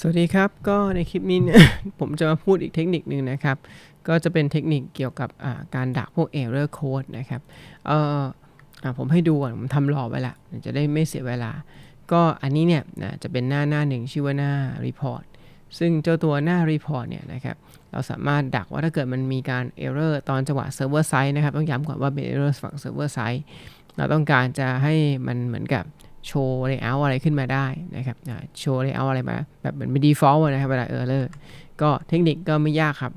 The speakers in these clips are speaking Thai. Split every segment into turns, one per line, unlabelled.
สวัสดีครับ ก็ในคลิปนี้เนี่ยผมจะมาพูดอีกเทคนิคหนึ่งนะครับ ก็จะเป็นเทคนิคเกี่ยวกับการดักพวก error code นะครับเออผมให้ดูก่อนผมทำรอไว้ละจะได้ไม่เสียเวลา ก็อันนี้เนี่ยนะจะเป็นหน้าหน้าหนึ่งชื่อว่าหน้า report ซึ่งเจ้าตัวหน้า report เนี่ยนะครับเราสามารถดักว่าถ้าเกิดมันมีการ error ตอนจังหวะ server side นะครับ ต้องย้ำก่อนว่าเป็น error ฝั่ง server side เราต้องการจะให้มันเหมือนกับ โชว์ layout อะไรขึ้นมาได้นะครับโชว์ layout อะไรมา แบบเหมือนเป็น default นะครับเวลา error ก็เทคนิคก็ไม่ยากครับ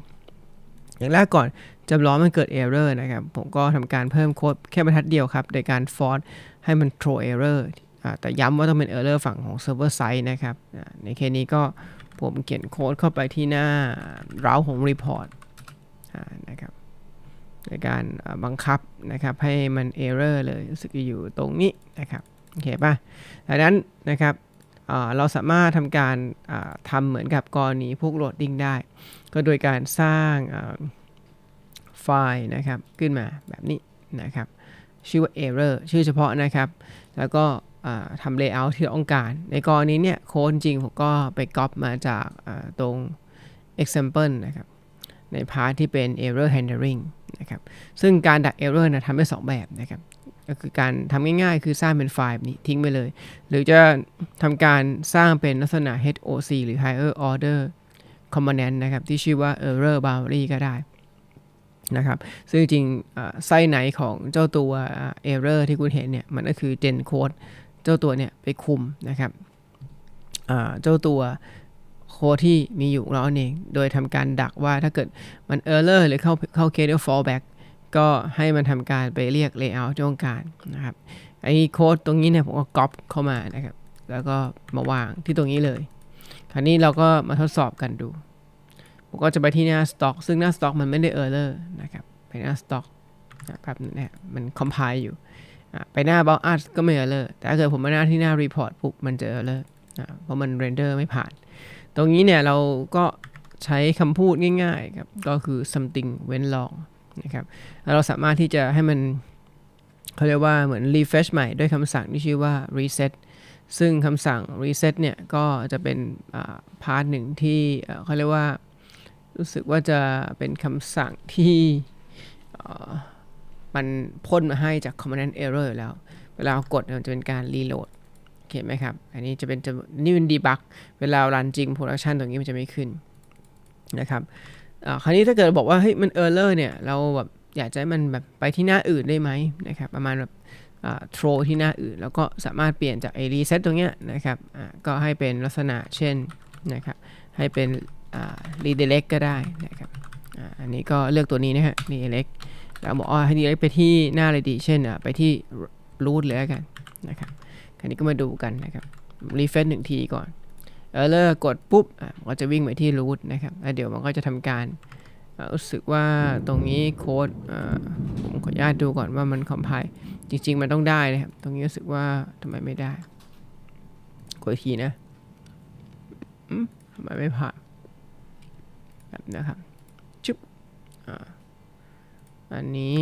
อย่างแรกก่อนจะรอมันเกิด error นะครับ ผมก็ทำการเพิ่มโค้ดแค่บรรทัดเดียวครับโดยการ force ให้มัน throw error อ่าแต่ย้ำว่าต้องเป็น error ฝั่งของ server side นะครับ ในเคสนี้ก็ผมเขียนโค้ดเข้าไปที่หน้า route ของ report อ่านะครับในการบังคับนะครับให้มัน error เลยรู้สึกอยู่ตรงนี้นะครับ อเคป่ะดังนั้นนะครับเราสามารถทำการอ่าทำเหมือนกับกรณีพวกโหลดดิ้งได้ ก็โดยการสร้างไฟล์นะครับขึ้นมาแบบนี้นะครับ ชื่อว่า error ชื่อเฉพาะนะครับ แล้วก็ทำ layout ที่เราต้องการ ในกรณีเนี่ยโค้ดจริงผมก็ไปก๊อปมาจากตรง example นะครับ ในพาร์ทที่เป็น error handling นะครับ ซึ่งการดัก error นะทำได้สองแบบนะครับ ก็คือการทำง่ายๆ คือสร้างเป็นไฟล์แบบนี้ทิ้งไปเลย หรือจะทำการสร้างเป็นลักษณะ HOC หรือ Higher Order Component นะครับ ที่ชื่อว่า Error Boundary ก็ได้นะครับ ซึ่งจริงๆไส้ไหนของเจ้าตัว Error ที่คุณเห็นเนี่ย มันก็คือ Gen Code เจ้าตัวเนี่ยไปคุมนะครับเจ้าตัวโค้ดที่มีอยู่ของเราเอง โดยทำการดักว่าถ้าเกิดมัน Error หรือเข้าเข้าเคสเรียก fallback ก็ให้มันทำการไปเรียก layout ที่ต้องการนะครับไอ้โค้ดตรงนี้เนี่ยผมก็ก๊อปเข้ามานะครับ แล้วก็มาวางที่ตรงนี้เลย คราวนี้เราก็มาทดสอบกันดู ผมก็จะไปที่หน้า stock ซึ่งหน้า stock มันไม่ได้ error นะครับไปหน้า stock นะครับเนี่ยมัน compile อยู่ ไปหน้า about us ก็ไม่ error แต่ถ้าเกิดผมมาหน้าที่หน้า report ปุ๊บมันจะ error อะเพราะมัน render ไม่ผ่าน ตรงนี้เนี่ยเราก็ใช้คำพูดง่ายๆครับก็คือ something went wrong นะครับเราสามารถที่จะให้มันเขาเรียกว่าเหมือน refresh ใหม่ด้วยคำสั่งที่ชื่อว่า reset ซึ่งคำสั่ง reset เนี่ยก็จะเป็นพาร์ทหนึ่งที่เขาเรียกว่ารู้สึกว่าจะเป็นคำสั่งที่มันพ่นมาให้จาก command error อยู่แล้ว เวลาเรากดมันจะเป็นการ reload โอเคไหมครับ อันนี้จะเป็นนี่เป็น debug เวลารันจริง production ตรงนี้มันจะไม่ขึ้นนะครับ อ่าคราวนี้ถ้าเกิดบอกว่าเฮ้ยมัน error เนี่ยเราแบบอยากจะให้มันแบบไปที่หน้าอื่นได้ไหมนะครับประมาณแบบอ่า throw ที่หน้าอื่น แล้วก็สามารถเปลี่ยนจากไอ้ reset ตรงเนี้ยนะครับอ่าก็ให้เป็นลักษณะเช่นนะครับให้เป็นอ่า redirect ก็ได้นะครับอ่าอันนี้ก็เลือกตัวนี้นะฮะ redirect แล้วบอกอ๋อให้ redirect ไปที่หน้าเลยดีเช่นอ่าไปที่ root เลยแล้วกันนะครับคราวนี้ก็มาดูกันนะครับ refresh หนึ่งทีก่อน เออเลอร์กดปุ๊บมันก็จะวิ่งไปที่รูทนะครับแล้วเดี๋ยวมันก็จะทำการรู้สึกว่าตรงนี้โค้ดผมขออนุญาตดูก่อนว่ามันคอมไพล์จริง ๆ มันต้องได้นะครับ ตรงนี้รู้สึกว่าทำไมไม่ได้กดอีกทีนะอืมทำไมไม่ผ่านแบบนะครับชุบอ,อันนี้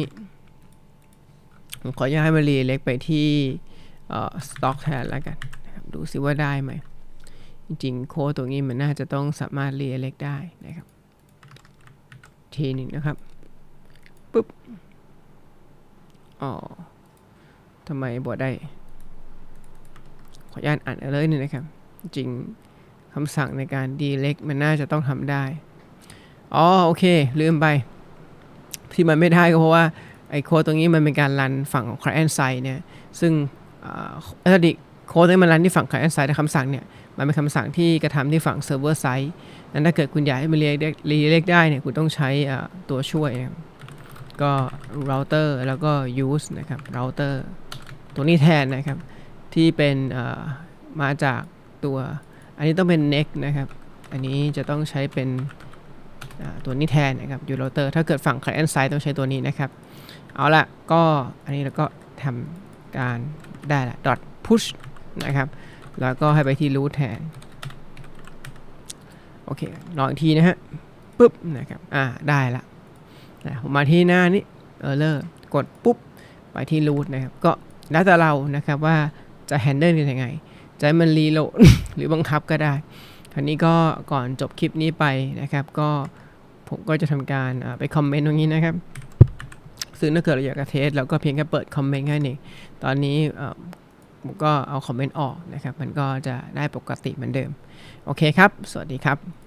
ผมขออนุญาตให้มันรีเล็กไปที่สต็อกแทนแล้วกันดูซิว่าได้ไหม จริงโค้ดตรงนี้มันน่าจะต้องสามารถเรียเล็กได้นะครับ ทีหนึ่งนะครับปุ๊บอ๋อทำไมบอดได้ ขออนุญาตอ่านเลยหนึ่งนะครับ จริงคำสั่งในการดีเล็กมันน่าจะต้องทำได้ อ๋อโอเค ลืมไป ที่มันไม่ได้ก็เพราะว่าไอโค้ดตรงนี้มันเป็นการรันฝั่งของ client side เนี่ย ซึ่งถ้าดิ โค้ดที่มันรันที่ฝั่ง client side ในคำสั่งเนี่ยมันเป็นคำสั่งที่กระทำที่ฝั่งเซิร์ฟเวอร์ไซต์นั้นถ้าเกิดคุณอยากให้มันเรียกรีเรียกได้เนี่ยคุณต้องใช้ตัวช่วยนะครับก็ router แล้วก็ use นะครับ router ตัวนี้แทนนะครับ ที่เป็นมาจากตัว อันนี้ต้องเป็น next นะครับ อันนี้จะต้องใช้เป็นตัวนี้แทนนะครับอยู่ router ถ้าเกิดฝั่ง client side ต้องใช้ตัวนี้นะครับ เอาละก็อันนี้เราก็ทำการได้ละ dot push นะครับ แล้วก็ให้ไปที่ root แทน โอเคลองอีกทีนะฮะปุ๊บนะครับ อ่า ได้ละนะผมมาที่หน้านี้ error กดปุ๊บ ไปที่ root นะครับ ก็แล้วแต่เรานะครับว่าจะ handle กันยังไง จะมันรีโหลดหรือบังคับก็ได้คราวนี้ก็ก่อนจบคลิปนี้ไปนะครับ ก็ผมก็จะทำการไปคอมเมนต์ตรงนี้นะครับซึ่งถ้าเกิดเราอยากจะเทสเราก็เพียงแค่เปิดคอมเมนต์แค่นี้ตอนนี้ ผมก็เอาคอมเมนต์ออกนะครับ มันก็จะได้ปกติเหมือนเดิม โอเคครับ สวัสดีครับ